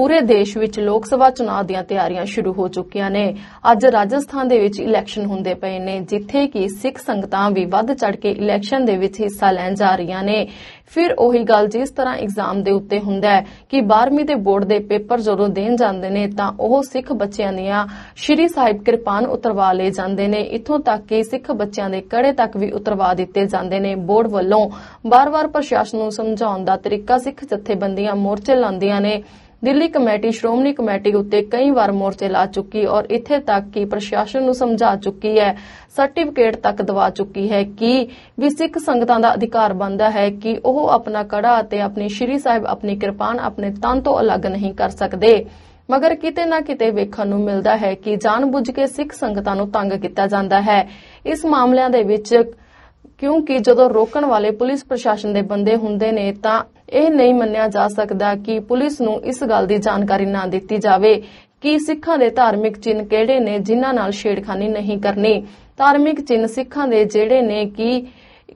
ਪੂਰੇ ਦੇਸ਼ ਵਿੱਚ ਲੋਕ ਸਭਾ ਚੁਣਾਵ ਦੀਆਂ ਤਿਆਰੀਆਂ ਸ਼ੁਰੂ ਹੋ ਚੁੱਕੀਆਂ ਨੇ। ਅੱਜ ਰਾਜਸਥਾਨ ਦੇ ਵਿੱਚ ਇਲੈਕਸ਼ਨ ਹੁੰਦੇ ਪਏ ਨੇ, ਜਿੱਥੇ ਕਿ ਸਿੱਖ ਸੰਗਤਾਂ ਵੀ ਵੱਧ ਚੜ ਕੇ ਇਲੈਕਸ਼ਨ ਦੇ ਵਿੱਚ ਹਿੱਸਾ ਲੈਣ ਜਾ ਰਹੀਆਂ ਨੇ। ਫਿਰ ਉਹੀ ਗੱਲ ਜਿਸ ਤਰ੍ਹਾਂ ਐਗਜ਼ਾਮ ਦੇ ਉੱਤੇ ਹੁੰਦਾ ਹੈ ਕਿ 12ਵੀਂ ਦੇ ਬੋਰਡ ਦੇ ਪੇਪਰ ਜਦੋਂ ਦੇਣ ਜਾਂਦੇ ਨੇ, ਤਾਂ ਉਹ ਸਿੱਖ ਬੱਚਿਆਂ ਦੀਆਂ ਸ਼੍ਰੀ ਸਾਹਿਬ ਕਿਰਪਾਨ ਉਤਰਵਾ ਲਏ ਜਾਂਦੇ ਨੇ। ਇੱਥੋਂ ਤੱਕ ਕਿ ਸਿੱਖ ਬੱਚਿਆਂ ਦੇ ਕੜੇ ਤੱਕ ਵੀ ਉਤਰਵਾ ਦਿੱਤੇ ਜਾਂਦੇ ਨੇ। ਬੋਰਡ ਵੱਲੋਂ ਬਾਰ-ਬਾਰ ਪ੍ਰਸ਼ਾਸਨ ਨੂੰ ਸਮਝਾਉਣ ਦਾ ਤਰੀਕਾ ਸਿੱਖ ਜਥੇਬੰਦੀਆਂ ਮੋਰਚੇ ਲਾਉਂਦੀਆਂ ਨੇ। ਦਿੱਲੀ ਕਮੇਟੀ, ਸ਼੍ਰੋਮਣੀ ਕਮੇਟੀ ਉੱਤੇ ਕਈ ਵਾਰ ਮੋਰਚੇ ਲਾ ਚੁੱਕੀ ਔਰ ਇੱਥੇ ਤੱਕ ਕਿ ਪ੍ਰਸ਼ਾਸਨ ਨੂੰ ਸਮਝਾ ਚੁੱਕੀ ਹੈ, ਸਰਟੀਫਿਕੇਟ ਤੱਕ ਦਵਾ ਚੁੱਕੀ ਹੈ ਕਿ ਵੀ ਸਿੱਖ ਸੰਗਤਾਂ ਦਾ ਅਧਿਕਾਰ ਬਣਦਾ ਹੈ ਕਿ ਉਹ ਆਪਣਾ ਕੜਾ ਅਤੇ ਆਪਣੀ ਸ਼੍ਰੀ ਸਾਹਿਬ ਆਪਣੀ ਕਿਰਪਾਨ ਆਪਣੇ ਤਨ ਤੋਂ ਅਲੱਗ ਨਹੀਂ ਕਰ ਸਕਦੇ। ਮਗਰ ਕਿਤੇ ਨਾ ਕਿਤੇ ਵੇਖਣ ਨੂੰ ਮਿਲਦਾ ਹੈ ਕਿ ਜਾਣਬੁੱਝ ਕੇ ਸਿੱਖ ਸੰਗਤਾਂ ਨੂੰ ਤੰਗ ਕੀਤਾ ਜਾਂਦਾ ਹੈ। ਇਸ ਮਾਮਲਿਆਂ ਦੇ ਵਿੱਚ ਕਿਉਂਕਿ ਜਦੋਂ ਰੋਕਣ ਵਾਲੇ ਪੁਲਿਸ ਪ੍ਰਸ਼ਾਸਨ ਦੇ ਬੰਦੇ ਹੁੰਦੇ ਨੇ ਤਾਂ ਇਹ ਨਹੀਂ ਮੰਨਿਆ ਜਾ ਸਕਦਾ ਕਿ ਪੁਲਿਸ ਨੂੰ ਇਸ ਗੱਲ ਦੀ ਜਾਣਕਾਰੀ ਨਾ ਦਿੱਤੀ ਜਾਵੇ ਕਿ ਸਿੱਖਾਂ ਦੇ ਧਾਰਮਿਕ ਚਿੰਨ੍ਹ ਕਿਹੜੇ ਨੇ, ਜਿਨ੍ਹਾਂ ਨਾਲ ਛੇੜਖਾਨੀ ਨਹੀਂ ਕਰਨੀ। ਧਾਰਮਿਕ ਚਿੰਨ ਸਿੱਖਾਂ ਦੇ ਜਿਹੜੇ ਨੇ ਕਿ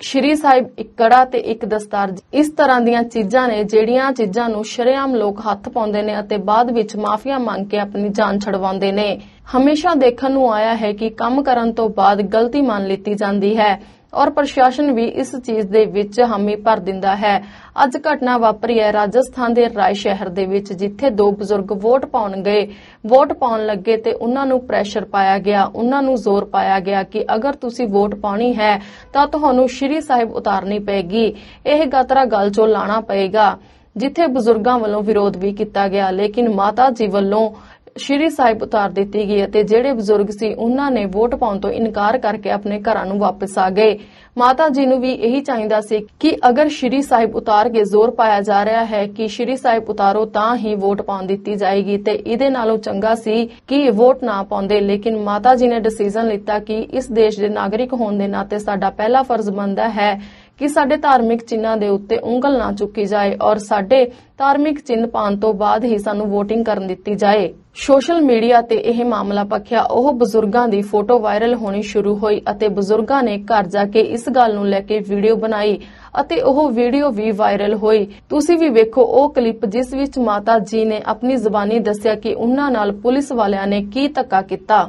ਸ਼੍ਰੀ ਸਾਹਿਬ ਇੱਕ ਕੜਾ ਤੇ ਇੱਕ ਦਸਤਾਰ, ਇਸ ਤਰ੍ਹਾਂ ਦੀਆਂ ਚੀਜ਼ਾਂ ਨੇ ਜਿਹੜੀਆਂ ਚੀਜ਼ਾਂ ਨੂੰ ਸ਼ਰੇਆਮ ਲੋਕ ਹੱਥ ਪਾਉਂਦੇ ਨੇ ਅਤੇ ਬਾਅਦ ਵਿੱਚ ਮਾਫੀਆ ਮੰਗ ਕੇ ਆਪਣੀ ਜਾਨ ਛਡਵਾਉਂਦੇ ਨੇ। ਹਮੇਸ਼ਾ ਦੇਖਣ ਨੂੰ ਆਇਆ ਹੈ ਕਿ ਕੰਮ ਕਰਨ ਤੋਂ ਬਾਅਦ ਗਲਤੀ ਮੰਨ ਲਿੱਤੀ ਜਾਂਦੀ ਹੈ। ਔਰ ਪ੍ਰਸ਼ਾਸਨ ਵੀ ਇਸ ਚੀਜ਼ ਦੇ ਵਿੱਚ ਹਾਮੀ ਭਰ ਦਿੰਦਾ ਹੈ। ਅੱਜ ਘਟਨਾ ਵਾਪਰੀ ਹੈ ਰਾਜਸਥਾਨ ਦੇ ਰਾਏ ਸ਼ਹਿਰ ਦੇ ਵਿੱਚ, ਜਿੱਥੇ ਦੋ ਬਜ਼ੁਰਗ ਵੋਟ ਪਾਉਣ ਗਏ। ਵੋਟ ਪਾਉਣ ਲੱਗੇ ਤੇ ਉਹਨਾਂ ਨੂੰ ਪ੍ਰੈਸ਼ਰ ਪਾਇਆ ਗਿਆ। ਉਹਨਾਂ ਨੂੰ ਜ਼ੋਰ ਪਾਇਆ ਗਿਆ ਕਿ ਅਗਰ ਤੁਸੀਂ ਵੋਟ ਪਾਉਣੀ ਹੈ ਤਾਂ ਤੁਹਾਨੂੰ ਸ਼੍ਰੀ ਸਾਹਿਬ ਉਤਾਰਨੀ ਪਏਗੀ। ਇਹ ਗਾਤਰਾ ਗੱਲ ਚੋਂ ਲਾਣਾ ਪਏਗਾ, ਜਿੱਥੇ ਬਜ਼ੁਰਗਾਂ ਵੱਲੋਂ ਵਿਰੋਧ ਵੀ ਕੀਤਾ ਗਿਆ। ਲੇਕਿਨ ਮਾਤਾ ਜੀ ਵੱਲੋਂ ਸ਼੍ਰੀ ਸਾਹਿਬ ਉਤਾਰ ਦਿੱਤੀ ਗਈ ਅਤੇ ਜਿਹੜੇ ਬਜ਼ੁਰਗ ਸੀ, ਉਹਨਾਂ ਨੇ ਵੋਟ ਪਾਉਣ ਤੋਂ ਇਨਕਾਰ ਕਰਕੇ ਆਪਣੇ ਘਰਾਂ ਨੂੰ ਵਾਪਸ ਆ ਗਏ। ਮਾਤਾ ਜੀ ਨੂੰ ਵੀ ਇਹੀ ਚਾਹੀਦਾ ਸੀ ਕਿ ਅਗਰ ਸ਼੍ਰੀ ਸਾਹਿਬ ਉਤਾਰ ਕੇ ਜ਼ੋਰ ਪਾਇਆ ਜਾ ਰਿਹਾ ਹੈ ਕਿ ਸ਼੍ਰੀ ਸਾਹਿਬ ਉਤਾਰੋ ਤਾਂ ਹੀ ਵੋਟ ਪਾਉਣ ਦਿੱਤੀ ਜਾਏਗੀ ਤੇ ਇਹਦੇ ਨਾਲੋਂ ਚੰਗਾ ਸੀ ਕਿ ਵੋਟ ਨਾ ਪਾਉਂਦੇ, ਲੇਕਿਨ ਮਾਤਾ ਜੀ ਨੇ ਡਿਸੀਜਨ ਲਿੱਤਾ ਕਿ ਇਸ ਦੇਸ਼ ਦੇ ਨਾਗਰਿਕ ਹੋਣ ਦੇ ਨਾਤੇ ਸਾਡਾ ਪਹਿਲਾ ਫਰਜ਼ ਬਣਦਾ ਹੈ ਕਿ ਸਾਡੇ ਧਾਰਮਿਕ ਚਿੰਨ੍ਹਾਂ ਦੇ ਉੱਤੇ ਉਂਗਲ ਨਾ ਚੁੱਕੀ ਜਾਏ ਔਰ ਸਾਡੇ ਧਾਰਮਿਕ ਚਿੰਨ੍ਹ ਪਾਉਣ ਤੋਂ ਬਾਅਦ ਹੀ ਸਾਨੂੰ VOTING ਕਰਨ ਦਿੱਤੀ ਜਾਏ। ਸੋਸ਼ਲ ਮੀਡੀਆ ਤੇ ਇਹ ਮਾਮਲਾ ਪੱਖਿਆ ਉਹ ਬਜ਼ੁਰਗਾਂ ਦੀ ਫੋਟੋ ਵਾਇਰਲ ਹੋਣੀ ਸ਼ੁਰੂ ਹੋਈ ਅਤੇ ਬਜ਼ੁਰਗਾਂ ਨੇ ਘਰ ਜਾ ਕੇ ਇਸ ਗੱਲ ਨੂੰ ਲੈ ਕੇ ਵੀਡੀਓ ਬਣਾਈ ਅਤੇ ਉਹ ਵੀਡੀਓ ਵੀ ਵਾਇਰਲ ਹੋਈ। ਤੁਸੀਂ ਵੀ ਵੇਖੋ ਉਹ ਕਲਿੱਪ ਜਿਸ ਵਿੱਚ ਮਾਤਾ ਜੀ ਨੇ ਆਪਣੀ ਜ਼ੁਬਾਨੀ ਦੱਸਿਆ ਕਿ ਉਹਨਾਂ ਨਾਲ ਪੁਲਿਸ ਵਾਲਿਆਂ ਨੇ ਕੀ ਧੱਕਾ ਕੀਤਾ।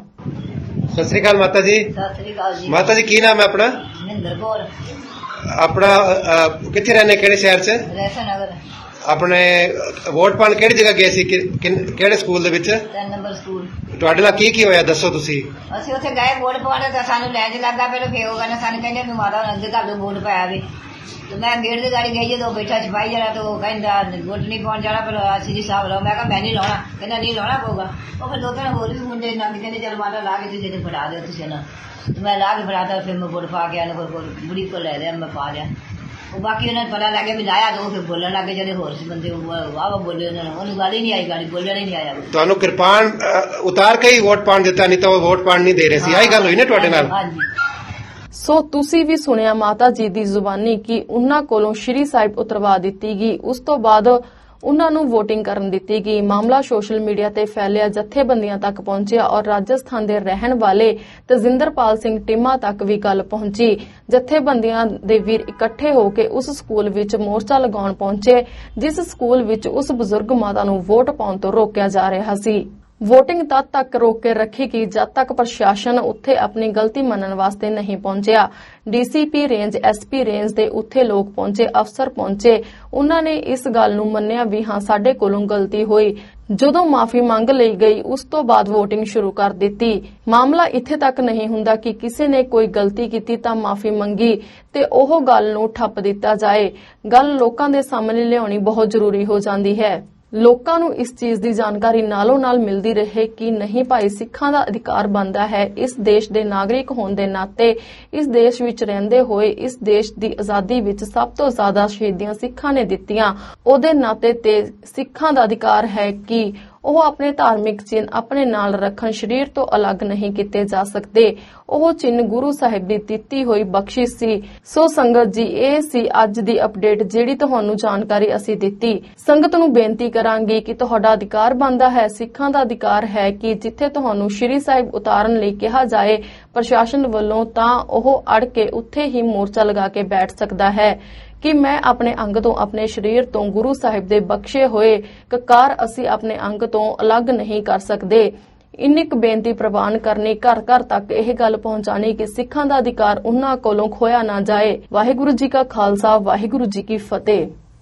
ਸਤਿ ਸ੍ਰੀ ਅਕਾਲ ਮਾਤਾ ਜੀ। ਸਤਿ ਸ੍ਰੀ ਅਕਾਲ ਜੀ। ਮਾਤਾ ਜੀ ਕੀ ਨਾਮ ਹੈ ਆਪਣਾ? ਮਹਿੰਦਰ ਕੌਰ। ਆਪਣਾ ਅ, ਕਿੱਥੇ ਰਹਿੰਦੇ? ਕਿਹੜੇ ਸ਼ਹਿਰ 'ਚ? ਨਗਰ ਆਪਣੇ ਵੋਟ ਪਾਣ ਕਿਹੜੀ ਜਗ੍ਹਾ ਗਏ ਸੀ? ਕਿ- ਕਿਨ- ਕਿਹੜੇ ਸਕੂਲ ਦੇ ਵਿੱਚ? ਤਿੰਨ ਨੰਬਰ ਸਕੂਲ। ਤੁਹਾਡੇ ਨਾਲ ਕੀ ਕੀ ਹੋਇਆ? ਦੱਸੋ ਤੁਸੀਂ। ਅਸੀਂ ਉੱਥੇ ਗਏ ਵੋਟ ਪਾਉਣ ਤਾਂ ਸਾਨੂੰ ਲੈਣ 'ਚ ਲੱਗਾ ਪਹਿਲਾਂ ਫੇਰ ਉਹ ਕਹਿੰਦੇ ਸਾਨੂੰ ਕਹਿੰਦੇ ਵੀ ਮਾਤਾ ਨੂੰ ਅੱਗੇ ਕਰ ਦੋ ਵੋਟ ਪਾਇਆ ਵੀ। ਮੈਂ ਗੇਟ ਦੀ ਗਾੜੀ ਗਈ ਜਦੋਂ ਬੈਠਾ ਸਿਪਾਹੀ ਜਰਾ ਤਾਂ ਉਹ ਕਹਿੰਦਾ ਵੋਟ ਨਹੀਂ ਪਾਉਣ ਜਾਣਾ ਪਰ ਅਸੀਂ ਜੀ ਸਾਹਿਬ ਲਾਓ ਮੈਂ ਕਿਹਾ ਮੈਂ ਨਹੀਂ ਲਾਉਣਾ। ਕਹਿੰਦਾ ਨਹੀਂ ਲਾਉਣਾ ਪਊਗਾ। ਉਹ ਫਿਰ ਦੋ ਤਿੰਨ ਹੋਰ ਵੀ ਮੁੰਡੇ ਨਾਲ ਕਹਿੰਦੇ ਚੱਲ ਮਾਤਾ ਲਾ ਕੇ ਤੁਸੀਂ ਤੇ ਫੜਾ ਦਿਓ ਤੁਸੀਂ ਨਾ। ਤੇ ਮੈਂ ਲਾ ਕੇ ਫੜਾਤਾ ਫਿਰ ਮੈਂ ਵੋਟ ਪਾ ਕੇ ਆਇਆ ਕੋਲ ਕੋਲ ਬੁੜੀ ਕੋਲ ਲੈ ਲਿਆ ਮੈਂ ਪਾ ਲਿਆ। ਉਹ ਬਾਕੀ ਉਹਨਾਂ ਨੂੰ ਪਤਾ ਲੱਗ ਗਿਆ ਵੀ ਲਾਇਆ ਉਹ ਫਿਰ ਬੋਲਣ ਲੱਗੇ ਜਿਹੜੇ ਹੋਰ ਸੀ ਬੰਦੇ ਉਹ ਵਾਹ ਵਾਹ ਬੋਲੇ ਉਹਨਾਂ ਨੂੰ। ਉਹਨੂੰ ਗੱਲ ਹੀ ਨਹੀਂ ਆਈ ਗਾੜੀ ਬੋਲਣ ਹੀ ਨਹੀਂ ਆਇਆ ਤੁਹਾਨੂੰ ਕਿਰਪਾਨ ਉਤਾਰ ਕੇ ਹੀ ਵੋਟ ਪਾਣ ਦਿੱਤਾ ਨਹੀਂ ਤਾਂ ਉਹ ਵੋਟ ਪਾਣ ਨਹੀਂ ਦੇ ਰਹੇ ਸੀ। ਆਹੀ ਗੱਲ ਹੋਈ ਨਾ ਤੁਹਾਡੇ ਨਾਲ? ਹਾਂਜੀ। ਸੋ ਤੁਸੀਂ ਵੀ ਸੁਣਿਆ ਮਾਤਾ ਜੀ ਦੀ ਜ਼ੁਬਾਨੀ ਕਿ ਉਹਨਾਂ ਕੋਲੋਂ ਸ਼੍ਰੀ ਸਾਹਿਬ ਉਤਰਵਾ ਦਿੱਤੀ ਗਈ। ਉਸ ਤੋਂ ਬਾਅਦ ਉਹਨਾਂ ਨੂੰ VOTING ਕਰਨ ਦਿੱਤੀ ਗਈ। ਮਾਮਲਾ ਸੋਸ਼ਲ ਮੀਡੀਆ ਤੇ ਫੈਲਿਆ, ਜਥੇਬੰਦੀਆਂ ਤੱਕ ਪਹੁੰਚਿਆ ਔਰ ਰਾਜਸਥਾਨ ਦੇ ਰਹਿਣ ਵਾਲੇ ਤਜਿੰਦਰਪਾਲ ਸਿੰਘ ਟਿਮਾ ਤੱਕ ਵੀ ਗੱਲ ਪਹੁੰਚੀ। ਜਥੇਬੰਦੀਆਂ ਦੇ ਵੀਰ ਇਕੱਠੇ ਹੋ ਕੇ ਉਸ ਸਕੂਲ ਵਿੱਚ ਮੋਰਚਾ ਲਗਾਉਣ ਪਹੁੰਚੇ, ਜਿਸ ਸਕੂਲ ਵਿੱਚ ਉਸ ਬਜ਼ੁਰਗ ਮਾਤਾ ਨੂੰ ਵੋਟ ਪਾਉਣ ਤੋਂ ਰੋਕਿਆ ਜਾ ਰਿਹਾ ਸੀ। VOTING ਤਦ ਤੱਕ ਰੋਕ ਕੇ ਰੱਖੇਗੀ ਜਦ ਤੱਕ ਪ੍ਰਸ਼ਾਸਨ ਉੱਥੇ ਆਪਣੀ ਗਲਤੀ ਮੰਨਣ ਵਾਸਤੇ ਨਹੀਂ ਪਹੁੰਚਿਆ। ਡੀਸੀਪੀ ਰੇਂਜ, ਐਸਪੀ ਰੇਂਜ ਦੇ ਉੱਥੇ ਲੋਕ ਪਹੁੰਚੇ, ਅਫਸਰ ਪਹੁੰਚੇ। ਉਹਨਾਂ ਨੇ ਇਸ ਗੱਲ ਨੂੰ ਮੰਨਿਆ ਵੀ ਹਾਂ, ਸਾਡੇ ਕੋਲੋਂ ਗਲਤੀ ਹੋਈ। ਜਦੋਂ ਮਾਫੀ ਮੰਗ ਲਈ ਗਈ, ਉਸ ਤੋਂ ਬਾਅਦ VOTING ਸ਼ੁਰੂ ਕਰ ਦਿੱਤੀ। ਮਾਮਲਾ ਇੱਥੇ ਤੱਕ ਨਹੀਂ ਹੁੰਦਾ ਕਿ ਕਿਸੇ ਨੇ ਕੋਈ ਗਲਤੀ ਕੀਤੀ ਤਾਂ ਮਾਫੀ ਮੰਗੀ ਤੇ ਉਹ ਗੱਲ ਨੂੰ ਠੱਪ ਦਿੱਤਾ ਜਾਏ। ਗੱਲ ਲੋਕਾਂ ਦੇ ਸਾਹਮਣੇ ਲਿਆਉਣੀ ਬਹੁਤ ਜ਼ਰੂਰੀ ਹੋ ਜਾਂਦੀ ਹੈ। ਲੋਕਾਂ ਨੂੰ ਇਸ ਚੀਜ਼ ਦੀ ਜਾਣਕਾਰੀ ਨਾਲੋਂ ਨਾਲ ਮਿਲਦੀ ਰਹੇ ਕਿ ਨਹੀਂ ਭਾਈ, ਸਿੱਖਾਂ ਦਾ ਅਧਿਕਾਰ ਬਣਦਾ ਹੈ। ਇਸ ਦੇਸ਼ ਦੇ ਨਾਗਰਿਕ ਹੋਣ ਦੇ ਨਾਤੇ ਇਸ ਦੇਸ਼ ਵਿੱਚ ਰਹਿੰਦੇ ਹੋਏ ਇਸ ਦੇਸ਼ ਦੀ ਆਜ਼ਾਦੀ ਵਿੱਚ ਸਭ ਤੋਂ ਜ਼ਿਆਦਾ ਸ਼ਹੀਦੀਆਂ ਸਿੱਖਾਂ ਨੇ ਦਿੱਤੀਆਂ। ਉਹਦੇ ਨਾਤੇ ਤੇ ਸਿੱਖਾਂ ਦਾ ਅਧਿਕਾਰ ਹੈ ਕਿ ਉਹ ਆਪਣੇ ਧਾਰਮਿਕ ਚਿੰਨ੍ਹ ਆਪਣੇ ਨਾਲ ਰੱਖਣ ਸਰੀਰ ਤੋਂ ਅਲੱਗ ਨਹੀਂ ਕੀਤੇ ਜਾ ਸਕਦੇ। ਉਹ ਚਿੰਨ੍ਹ ਗੁਰੂ ਸਾਹਿਬ ਦੀ ਦਿੱਤੀ ਹੋਈ ਬਖਸ਼ਿਸ਼ ਸੀ। ਸੋ ਸੰਗਤ ਜੀ, ਇਹ ਸੀ ਅੱਜ ਦੀ ਅਪਡੇਟ ਜਿਹੜੀ ਤੁਹਾਨੂੰ ਜਾਣਕਾਰੀ ਅਸੀਂ ਦਿੱਤੀ। ਸੰਗਤ ਨੂੰ ਬੇਨਤੀ ਕਰਾਂਗੇ ਕਿ ਤੁਹਾਡਾ ਅਧਿਕਾਰ ਬਣਦਾ ਹੈ, ਸਿੱਖਾਂ ਦਾ ਅਧਿਕਾਰ ਹੈ ਕਿ ਜਿੱਥੇ ਤੁਹਾਨੂੰ ਸ਼੍ਰੀ ਸਾਹਿਬ ਉਤਾਰਨ ਲਈ ਕਿਹਾ ਜਾਏ, ਪ੍ਰਸ਼ਾਸਨ ਵੱਲੋਂ ਤਾਂ ਉਹ ਅੜ ਕੇ ਉੱਥੇ ਹੀ ਮੋਰਚਾ ਲਗਾ ਕੇ ਬੈਠ ਸਕਦਾ ਹੈ। ਕਿ ਮੈਂ ਆਪਣੇ ਅੰਗ ਤੋਂ ਆਪਣੇ ਸਰੀਰ ਤੋਂ ਗੁਰੂ ਸਾਹਿਬ ਦੇ ਬਖਸ਼ੇ ਹੋਏ ਕਕਾਰ ਅਸੀਂ ਆਪਣੇ ਅੰਗ ਤੋਂ ਅਲੱਗ ਨਹੀਂ ਕਰ ਸਕਦੇ। ਇਨਿਕ ਬੇਨਤੀ ਪ੍ਰਵਾਨ ਕਰਨੀ, ਘਰ ਘਰ ਤੱਕ ਇਹ ਗੱਲ ਪਹੁੰਚਾਣੀ ਕਿ ਸਿੱਖਾਂ ਦਾ ਅਧਿਕਾਰ ਉਹਨਾਂ ਕੋਲੋਂ ਖੋਇਆ ਨਾ ਜਾਏ। ਵਾਹਿਗੁਰੂ ਜੀ ਕਾ ਖਾਲਸਾ, ਵਾਹਿਗੁਰੂ ਜੀ ਕੀ ਫਤਿਹ।